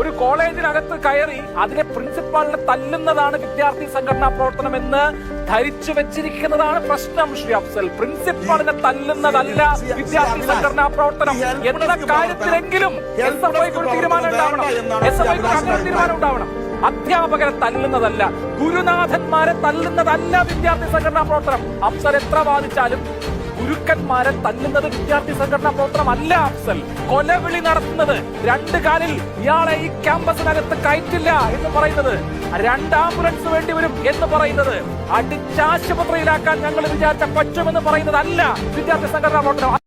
ഒരു കോളേജിനകത്ത് കയറി അതിലെ പ്രിൻസിപ്പാളിനെ തല്ലുന്നതാണ് വിദ്യാർത്ഥി സംഘടനാ പ്രവർത്തനം എന്ന് ധരിച്ചു വെച്ചിരിക്കുന്നതാണ് പ്രശ്നം ശ്രീ അഫ്സൽ. പ്രിൻസിപ്പാളിനെ തല്ലുന്നതല്ല വിദ്യാർത്ഥി സംഘടനാ പ്രവർത്തനം. എന്ന കാര്യത്തിലെങ്കിലും ഒരു തീരുമാനം ഉണ്ടാവണം. ഉണ്ടാവണം. അധ്യാപകരെ തല്ലുന്നതല്ല ഗുരുനാഥന്മാരെ തല്ലുന്നതല്ല വിദ്യാർത്ഥി സംഘടനാ പ്രവർത്തനം. അഫ്സൽ എത്ര വാദിച്ചാലും ഗുരുക്കന്മാരെ തല്ലുന്നത് വിദ്യാർത്ഥി സംഘടനാ മാത്രമല്ല അഫ്സൽ. കൊലവിളി നടത്തുന്നത് രണ്ട് കാലിൽ. ഇയാളെ ഈ ക്യാമ്പസിനകത്ത് കയറ്റില്ല എന്ന് പറയുന്നത്. രണ്ട് ആംബുലൻസ് വേണ്ടി വരും എന്ന് പറയുന്നത്. അടിച്ചാശുപത്രിയിലാക്കാൻ ഞങ്ങൾ വിചാരിച്ച പറ്റുമെന്ന് പറയുന്നതല്ല വിദ്യാർത്ഥി സംഘടനാ പ്രവർത്തനം.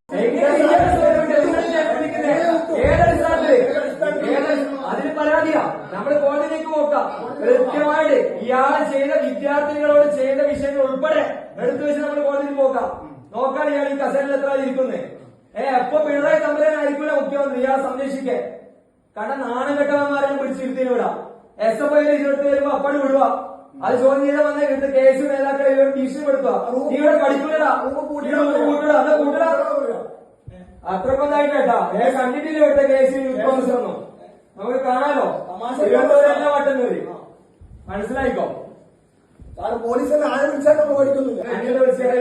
നോക്കാം. കൃത്യമായിട്ട് ഇയാൾ ചെയ്ത വിദ്യാർത്ഥികളോട് ചെയ്ത വിഷയങ്ങൾ ഉൾപ്പെടെ എടുത്തു വെച്ച് നമ്മൾ കോടതിയിൽ പോകാം നോക്കാൻ ഇയാൾ ഈ കസേരയിൽ എത്ര ഇരിക്കുന്നേ? ഏ എപ്പോ പിണറായി തമ്പുരാനായിരിക്കില്ല മുഖ്യമന്ത്രി ഇയാളെ സംരക്ഷിക്കേ കാരണം നാണം കെട്ടവന്മാരെയും പിടിച്ചിരുത്തിന് വിടാം എസ് എഫ് ഐയിൽ ഇരുപത്തി വരുമ്പോ അപ്പടി വിടുക അത് ചോദ്യം ചെയ്താൽ വന്നേ എടുത്ത് കേസ് നേതാക്കളെ ഇവർ ഭീഷണിപ്പെടുത്തുക നീ ഇവിടെ പഠിക്കൂലടാ. കൂട്ടടാ അതാ കണ്ടിട്ടില്ല ഇവിടുത്തെ കേസ് കോൺഗ്രസ് ഒന്നും നമുക്ക് കാണാലോ തിരുവനന്തപുരം വട്ടുന്നൂര് മനസ്സിലായിക്കോ സാറ് പോലീസിനെ ആരെ വിളിച്ചാലും ഓടിക്കുന്നില്ല ഏതെങ്കിലും വിളിച്ചാൽ